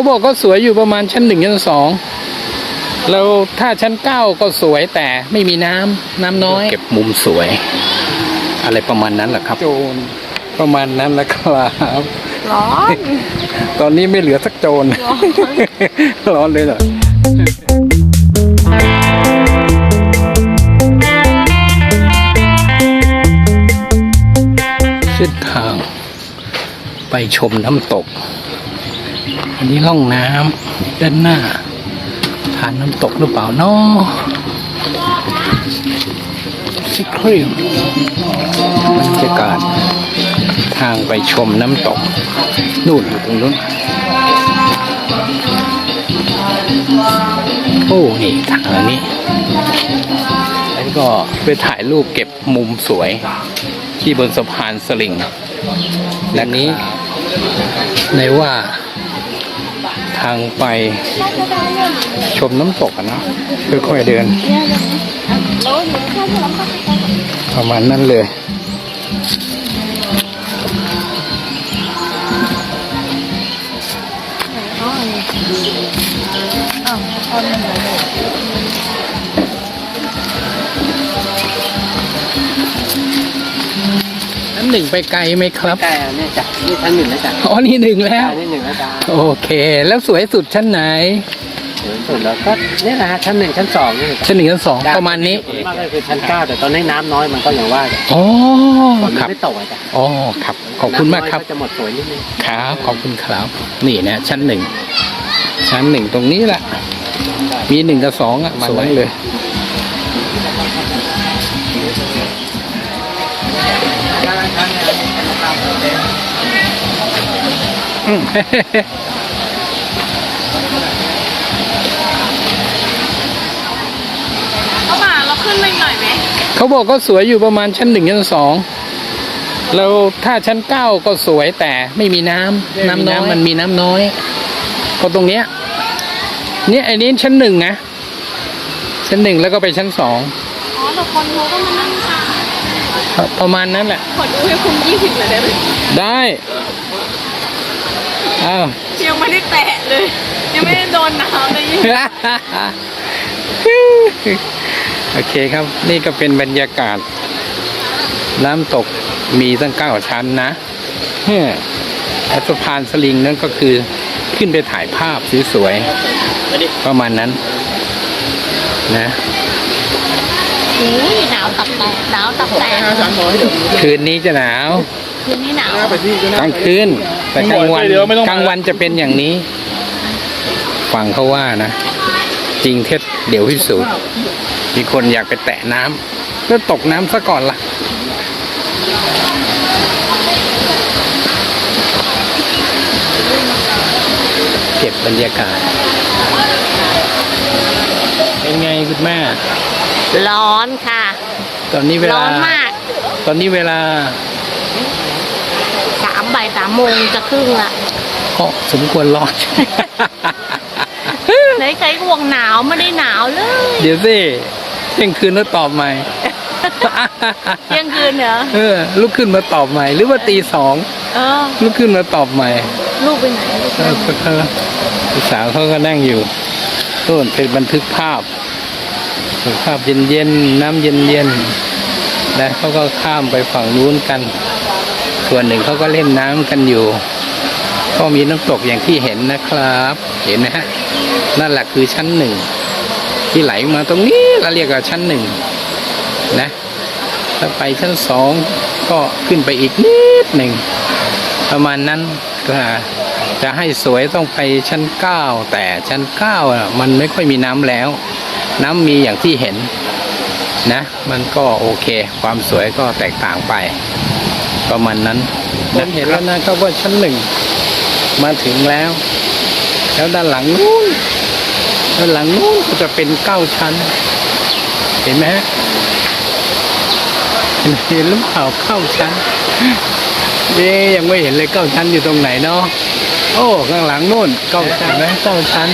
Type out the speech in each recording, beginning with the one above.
เขาบอกก็สวยอยู่ประมาณชั้นหนึ่งชั้นสองแล้วถ้าชั้นเก้าก็สวยแต่ไม่มีน้ำน้ำน้อย เก็บมุมสวย อะไรประมาณนั้นแหละครับโจรประมาณนั้นแหละครับร้อนตอนนี้ไม่เหลือสักโจรร้อนเลยเหรอเส้นทางไปชมน้ำตก อันนี้ร่องน้ำด้านหน้าทานน้ำตกหรือเปล่าเนาะสิครีมบรรยากาศทางไปชมน้ำตก นู่นอยู่ตรงนู้นโอ้นี่ทางอันนี้แล้วก็ไปถ่ายรูปเก็บมุมสวย ที่บนสะพานสลิงและนี้ในว่า ทางไปชมน้ำตกอะเนะค่อยๆเดิน ประมาณนั้นเลยชั้น หนึ่งไปไกลไหมครับใช่อันนี้จ้ะนี่ชั้นหนึ่งนะจ๊ะอ๋อนี่หนึ่งแล้วอันนี้หนึ่งนะจ๊ะโอเค แล้วสวยสุดชั้นไหนสวยสุดแล้วก็นี่แหละฮะชั้นหนึ่งชั้นสองนี่ชั้นหนึ่งชั้นสองประมาณนี้มากก็คือชั้นเก้าแต่ตอนนี้น้ำน้อยมันก็อย่างว่าจ้ะอ๋อฝนคมัรันบไม่ตกอะจ้ะอ๋อครับ ขอบคุณมากครับน้ำน้อยก็จะหมดสวยนิดนึงครับขอบคุณครับนี่นะชั้นหนึ่งชั้นหนึ่งตรงนี้แหละมีหนึ่งกับสองอะสวยเลย เข้ามาเราขึ้นไปหน่อยไหมเขาบอกก็สวยอยู่ประมาณชั้นหนึ่งชั้นสองแล้วถ้าชั้นเก้าก็สวยแต่ไม่มีน้ำน้ำน้ำมันมีน้ำน้อย ก็ตรงเนี้ย เนี่ยไอ้นี้ชั้นหนึ่งนะชั้นหนึ่งแล้วก็ไปชั้นสองอ๋อแต่คนเขาก็มานั่งทานประมาณนั้นแหละขอดูให้คุ้มยี่สิบเลยได้ไหมได้ อ้าวยังไม่ได้แตะเลย ยังไม่ได้โดนน้ำเลยยี่สิบโอเคครับ นี่ก็เป็นบรรยากาศ น้ำตกมีตั้งเก้าชั้นนะเฮ้ยและสะพานสลิงนั่นก็คือขึ้นไปถ่ายภาพสวยๆประมาณนั้น นะโอ้ยหนาวตับแตกหนาวตับแตกคืนนี้จะหนาว คืนนี้หนาวกลางคืนแต่กลางวันกลางวันจะเป็นอย่างนี้ ฟังเขาว่านะ จริงเท็จเดี๋ยวพิสูจน์มีคนอยากไปแตะน้ำแล้วตกน้ำซะก่อนล่ะ เก็บบรรยากาศ เป็นไงคุณแม่ ร้อนค่ะ ตอนนี้เวร้ลาอนมาก ตอนนี้เวลา สามบ่ายสามโมงจะครึ่งละก็สมควรร้อนไหนใครห่วงหนาวไม่ได้หนาวเลย เดี๋ยวสิเที่ยงคืนแล้วตอบใหม่เที่ยงคืนเหรอ เออ ลุกขึ้นมาตอบใหม่ หรือว่าตีสองเออ ลุกขึ้นมาตอบใหม่ ลูกไปไหนลูกเออเออพี่สาวเขาก็นั่งอยู่ต้นเป็นบันทึกภาพบันทึกภาพเย็นๆ น้ำเย็นๆ และเขาก็ข้ามไปฝั่งนู้นกัน ส่วนหนึ่งเขาก็เล่นน้ำกันอยู่ ก็มีน้ำตกอย่างที่เห็นนะครับ เห็นนะฮะนั่นแหละคือชั้นหนึ่งที่ไหลมาตรงนี้เราเรียกว่าชั้นหนึ่งนะถ้าไปชั้นสองก็ขึ้นไปอีกนิดหนึ่งประมาณนั้นก็จะให้สวยต้องไปชั้นเก้าแต่ชั้นเก้ามันไม่ค่อยมีน้ำแล้ว น้ำมีอย่างที่เห็นนะ มันก็โอเค ความสวยก็แตกต่างไป ประมาณนั้นนะเห็นแล้วนะครับว่าชั้นหนึ่งมาถึงแล้ว แล้วด้านหลังนู้นด้านหลังนู้นก็จะเป็นเก้าชั้น เห็นไหมฮะเห็นเห็นหรือเปล่าเก้าชั้นเอ๊ยยังไม่เห็นเลยเก้าชั้นอยู่ตรงไหนเนาะโอ้ข้างหลังนู่นเก้าชั้นไหมเก้าชั้น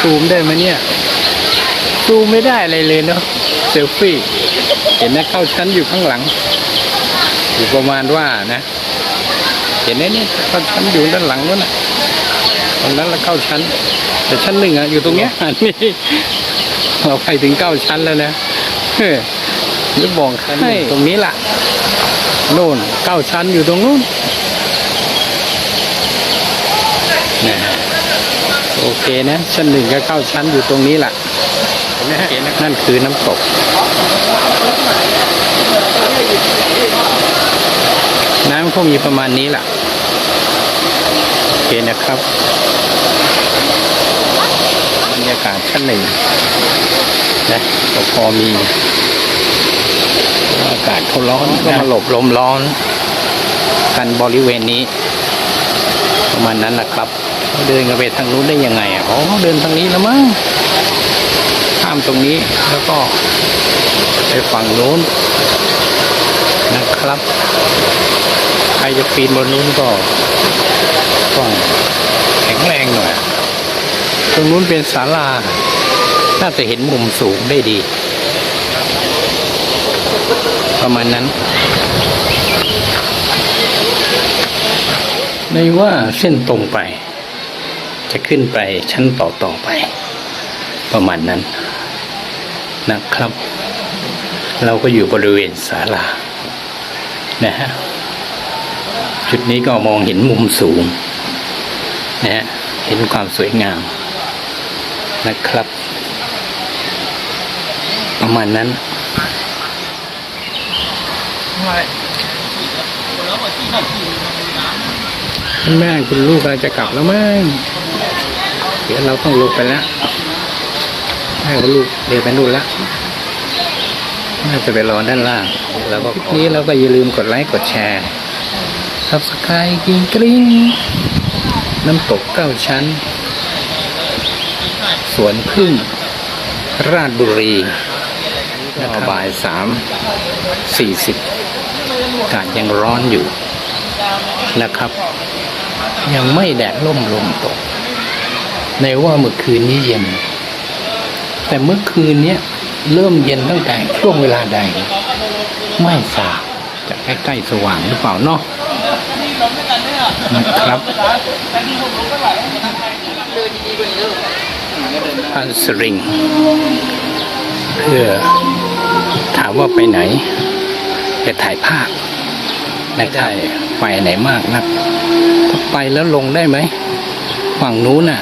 ซูมได้ไหมเนี่ยซูมไม่ได้อะไรเลยเนาะเซลฟี่เห็นนะเก้าชั้นอยู่ข้างหลัง อยู่ประมาณว่านะ เห็นไหมนี่ยเก้าชั้นอยู่ด้านหลังนู่นนะตรงนั้นแล้วเก้าชั้น แต่ชั้นหนึ่งอะอยู่ตรงเนี้ยอันนี้เราไปถึงเก้าชั้นแล้วนะเฮ้ยจะบอกให้ตรงนี้ล่ะโน่นเก้าชั้นอยู่ตรงนู้นนะโอเคนะชั้นหนึ่งกับเก้าชั้นอยู่ตรงนี้ล่ะนะนั่นคือน้ำตก น้ำเขามีประมาณนี้ล่ะโอเคนะครับบรรยากาศชั้นหนึ่งนะก็พอมี อากาศเขาร้อนก็มาหลบลมร้อน กันบริเวณนี้ ประมาณนั้นนะครับ เดินกันไปทางนู้นได้ยังไงอะอ๋อเดินทางนี้แล้วมั้งข้ามตรงนี้แล้วก็ไปฝั่งนู้น นะครับ ใครจะปีนบนนู้นก็ต้องแข็งแรงหน่อย ตรงนู้นเป็นศาลา น่าจะเห็นมุมสูงได้ดี ประมาณนั้น ในว่าเส้นตรงไป จะขึ้นไปชั้นต่อต่อไป ประมาณนั้นนะครับ เราก็อยู่บริเวณศาลา นะฮะจุดนี้ก็มองเห็นมุมสูงนะฮะเห็นความสวยงามนะครับ ประมาณนั้นคุณแม่คุณลูกเราจะกลับแล้วมั้งเดี๋ยวเราต้องลงไปแล้วแม่กับลูกเดินไปนู่นแล้วน่าจะไปรอด้านล่าง แล้วก็นี้เราก็อย่าลืมกดไลค์กดแชร์ซับสไครต์กิ้งกริ้งน้ำตกเก้าชั้น สวนพึ่ง ราชบุรีนะครับบ่ายสามสี่สิบกาศยังร้อนอยู่นะครับ ยังไม่แดดล่มลมตก ในว่าเมื่อคืนนี้เย็น แต่เมื่อคืนเนี้ย เริ่มเย็นตั้งแต่ช่วงเวลาใด ไม่ทราบจะใกล้ๆสว่างหรือเปล่าเนาะนะครับพันสริงเพื่อถามว่าไปไหน จะถ่ายภาพไม่ได้ไปไหนมากนักถ้าไปแล้วลงได้ไหมฝั่งนู้นน่ะ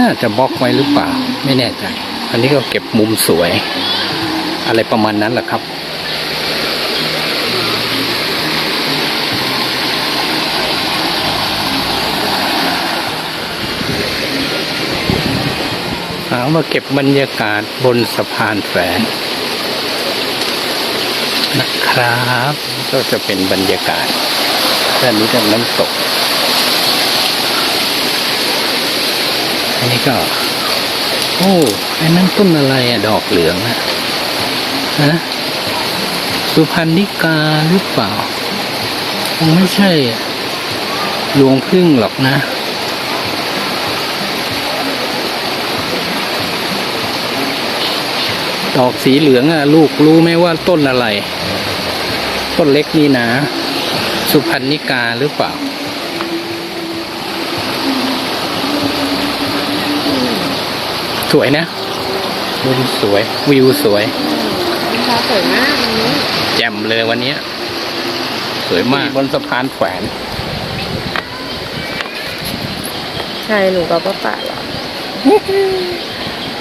น่าจะบล็อกไว้หรือเปล่า ไม่แน่ใจ อันนี้ก็เก็บมุมสวย อะไรประมาณนั้นแหละครับถามาเก็บบรรยากาศบนสะพานแฝงนะครับก็จะเป็นบรรยากาศด้านนี้ก็น้ำตก อันนี้ก็ โอ้ไอันนั้นต้นอะไรอะดอกเหลืองนะฮะสุพรรณิกาหรือเปล่าคงไม่ใช่หลวงพึ่งหรอกนะดอกสีเหลืองอะลูกรู้ไหมว่าต้นอะไร ต้นเล็กนี่นะ สุพรรณิกาหรือเปล่า สวยนะมุมสวย วิวสวยฟ้าสวยมากวันนี้แจ่มเลยวันเนี้ยสวยมากบนสะพานแขวนใช่หนูกับป้าป่าเหรอ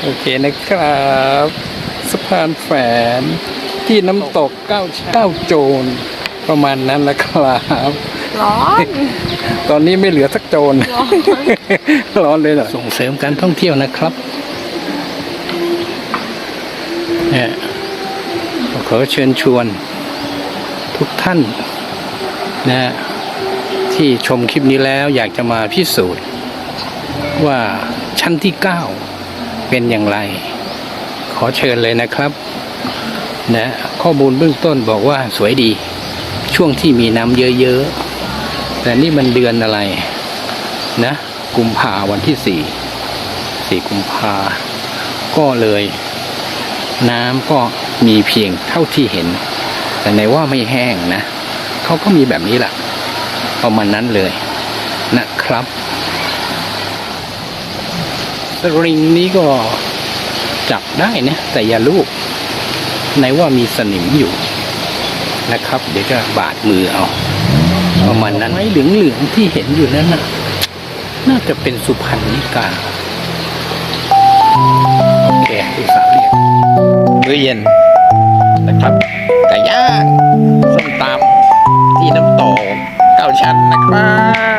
โอเคนะครับ สะพานแฝนที่น้ำตกเก้าเก้าโจรประมาณนั้นแหละครับร้อนตอนนี้ไม่เหลือสักโจรร้อนเลยเหรอส่งเสริมการท่องเที่ยวนะครับ เนี่ยขอเชิญชวนทุกท่านนะที่ชมคลิปนี้แล้วอยากจะมาพิสูจน์ ว่าชั้นที่เก้าเป็นอย่างไร ขอเชิญเลยนะครับนะข้อมูลเบื้องต้นบอกว่าสวยดี ช่วงที่มีน้ำเยอะๆ แต่นี่มันเดือนอะไรนะกุมภาวันที่สี่สี่กุมภาก็เลย น้ำก็มีเพียงเท่าที่เห็น แต่ในว่าไม่แห้งนะเขาก็มีแบบนี้แหละประมาณนั้นเลยนะครับสริงนี้ก็จับได้นะแต่อย่าลูกในว่ามีสนิมอยู่นะครับ เดี๋ยวจะบาดมือเอาประมาณนั้นไม้เหลืองๆที่เห็นอยู่นั้นน่ะน่าจะเป็นสุพรรณนิกาโอเคพี่สาวเรียก มื้อเย็นนะครับไก่ย่างส้มตำที่น้ำตกเก้าชั้นนะครับ